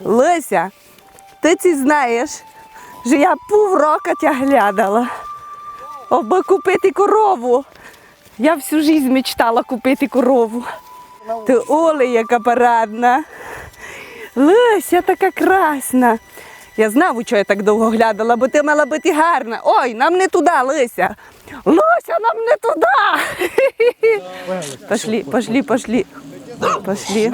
Лися, ти ці знаєш, що я півроку тя глядала, аби купити корову. Я всю життя мечтала купити корову. Ти Оле, яка парадна. Лися така красна. Я знав, чого я так довго глядала, бо ти мала бути гарна. Ой, нам не туди, Лися. Лися, нам не туди. Пошли, пошли, пошли. Пошли.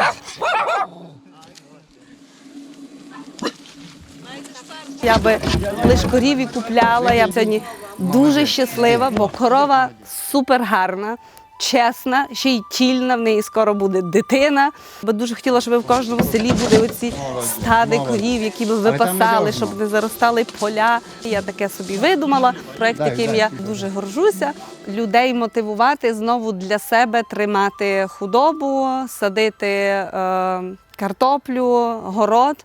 Я би лиш корів і купляла. Я б сьогодні дуже щаслива, бо корова супер гарна. Чесна, ще й тільна, в неї скоро буде дитина. Бо дуже хотіла, щоб в кожному селі були оці стади корів, які би випасали, щоб не заростали поля. Я таке собі видумала. Проект, яким я дуже горжуся. Людей мотивувати знову для себе тримати худобу, садити е, картоплю, город.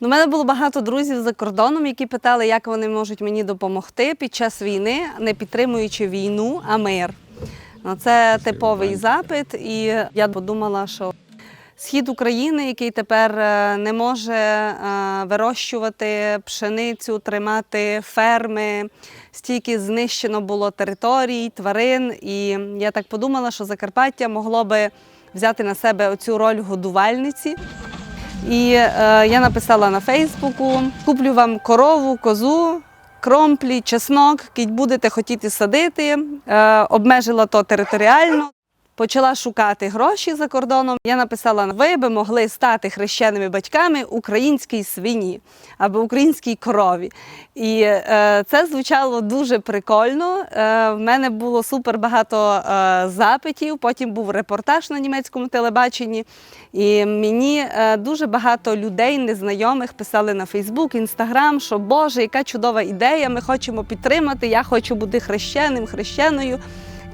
У мене було багато друзів за кордоном, які питали, як вони можуть мені допомогти під час війни, не підтримуючи війну, а мир. Ну, Це типовий запит, і я подумала, що схід України, який тепер е, не може е, вирощувати пшеницю, тримати ферми, стільки знищено було територій, тварин. І я так подумала, що Закарпаття могло би взяти на себе оцю роль годувальниці. І е, я написала на Фейсбуку: куплю вам корову, козу, кромплі, чеснок, кіть будете хотіти садити. Е, обмежила то територіально. Почала шукати гроші за кордоном. Я написала, ви би могли стати хрещеними батьками українській свині або українській корові. І е, це звучало дуже прикольно. Е, в мене було супер багато е, запитів. Потім був репортаж на німецькому телебаченні. І мені е, дуже багато людей, незнайомих, писали на Фейсбук, Інстаграм, що Боже, яка чудова ідея, ми хочемо підтримати, я хочу бути хрещеним, хрещеною.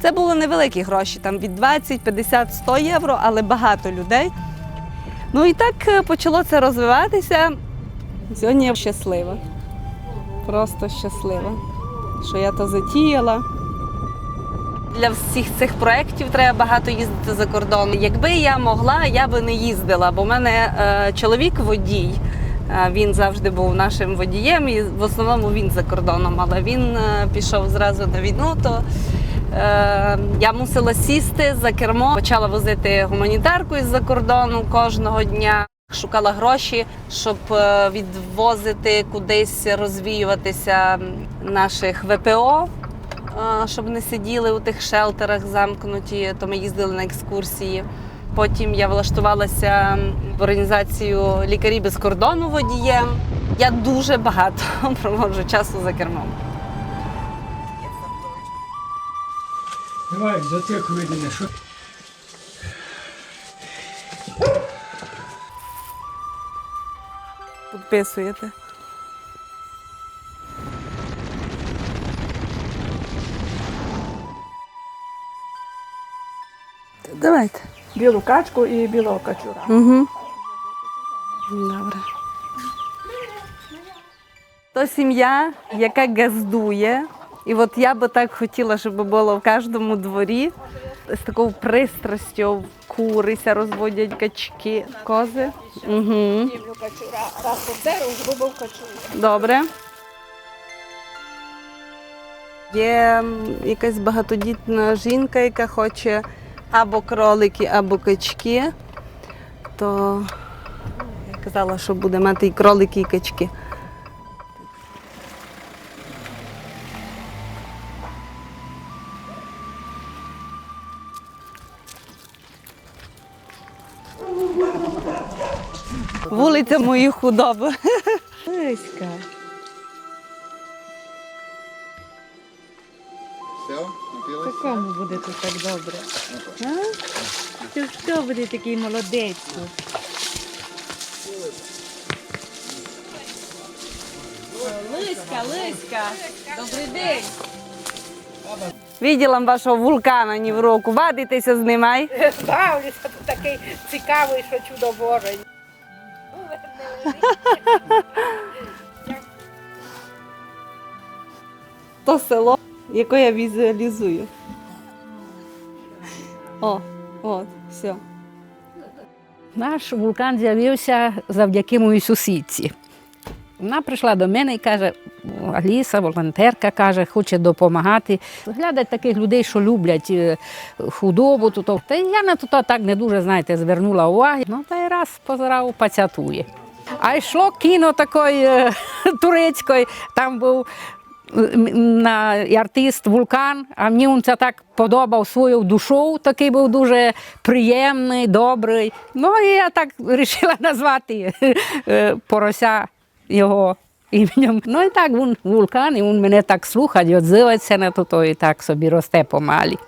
Це були невеликі гроші, там від 20, 50, 100 євро, але багато людей. Ну і так е, почало це розвиватися. Сьогодні я щаслива. Просто щаслива, що я то затіяла. Для всіх цих проєктів треба багато їздити за кордон. Якби я могла, я би не їздила, бо в мене е, чоловік водій. Е, Він завжди був нашим водієм, і в основному він за кордоном. Але він е, пішов зразу на війну, то я мусила сісти за кермо, почала возити гуманітарку із-за кордону кожного дня. Шукала гроші, щоб е, відвозити кудись розвіюватися наших ВПО, е, щоб не сиділи у тих шелтерах замкнуті, то ми їздили на екскурсії. Потім я влаштувалася в організацію лікарі без кордону водієм. Я дуже багато проводжу часу за кермом. Давай, за тих видіне, що Підписуєте. Давайте. білу качку і білого качура. Угу. Добре. То сім'я, яка газдує. І от я би так хотіла, щоб було в кожному дворі з такою пристрастю курися розводять качки, кози. Угу. Добре. Є якась багатодітна жінка, яка хоче або кролики, або качки, то я казала, що буде мати і кролики, і качки. Вулиця моїх худоби. Лиська. Все, напилась? Кому буде тут так добре? А? Ти хто буде такий молодець? тут? Лиська, Лиська, добрий день. Виділа вашого вулкана ні в року. Вадитеся з ним, ай? Бавлюся, тут такий цікавий, що чудо Боже. То село, яке я візуалізую. О, от, все. Наш вулкан з'явився завдяки моїй сусідці. Вона прийшла до мене і каже: Аліса, волонтерка, каже, хоче допомагати. Глядать таких людей, що люблять е, худобу. То. Та я на то так не дуже, знаєте, звернула увагу. Ну, та й раз позирав, пацятує. А йшло кіно такої е, турецької, там був на, артист Вулкан, а мені він це так подобав свою душу, такий був дуже приємний, добрий. Ну і я так вирішила назвати е, порося його іменем. Ну і так він вулкан, і він мене так слухає, відзивається на то, то і так собі росте помалі.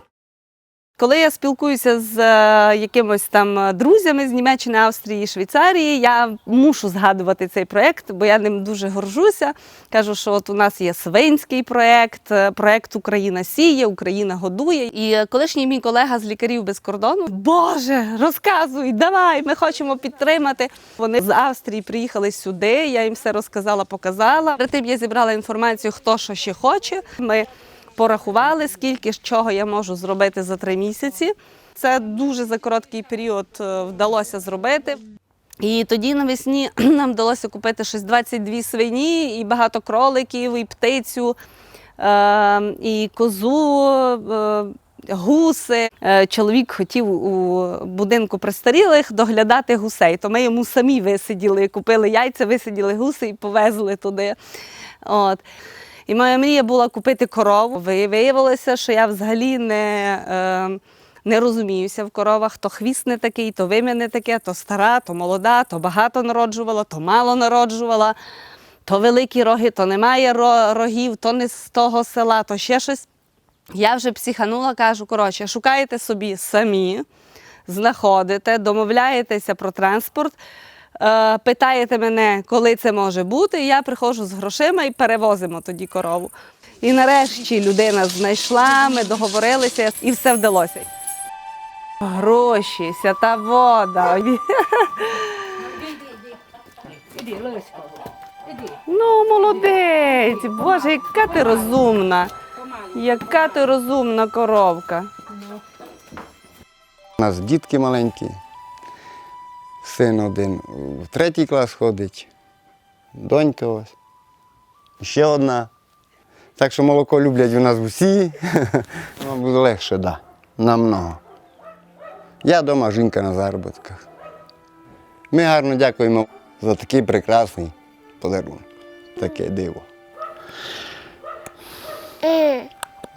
Коли я спілкуюся з е, якимось там е, друзями з Німеччини, Австрії, Швейцарії, я мушу згадувати цей проєкт, бо я ним дуже горжуся. Кажу, що от у нас є свинський проєкт, е, проєкт Україна сіє, Україна годує. І колишній мій колега з лікарів без кордону, Боже, розказуй, давай, ми хочемо підтримати. Вони з Австрії приїхали сюди. Я їм все розказала, показала. Перед тим я зібрала інформацію, хто що ще хоче. Ми порахували, скільки чого я можу зробити за три місяці. Це дуже за короткий період е, вдалося зробити. І тоді навесні нам вдалося купити щось 22 свині, і багато кроликів, і птицю, е, і козу. е, Гуси. Е, Чоловік хотів у будинку престарілих доглядати гусей, то ми йому самі висиділи, купили яйця, висиділи гуси і повезли туди. От. І моя мрія була купити корову. Виявилося, що я взагалі не, е, не розуміюся в коровах. То хвіст не такий, то вим'я не таке, то стара, то молода, то багато народжувала, то мало народжувала, то великі роги, то немає рогів, то не з того села, то ще щось. Я вже психанула, кажу, коротше, шукаєте собі самі, знаходите, домовляєтеся про транспорт, питаєте мене, коли це може бути, я приходжу з грошима і перевозимо тоді корову. І нарешті людина знайшла, ми договорилися і все вдалося. Гроші, свята вода. Ну, молодець, Боже, яка ти розумна. Яка ти розумна коровка. У нас дітки маленькі. Син один в третій клас ходить, донька ось. Ще одна. Так що молоко люблять у нас усі. Нам буде легше, так. Да. Намного. Я вдома, жінка на заробітках. Ми гарно дякуємо за такий прекрасний подарунок. Таке диво.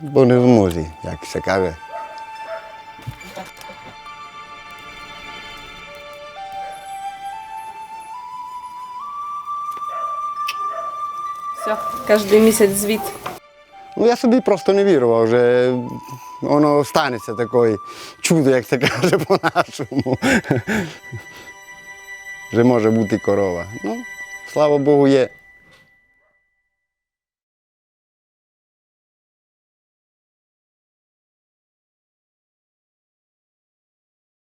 Бо не в змозі, як се каже. Все, кожен місяць звіт. Ну, я собі просто не вірував, вже воно станеться таке чудо, як це каже по-нашому. Вже може бути корова. Ну, слава Богу, є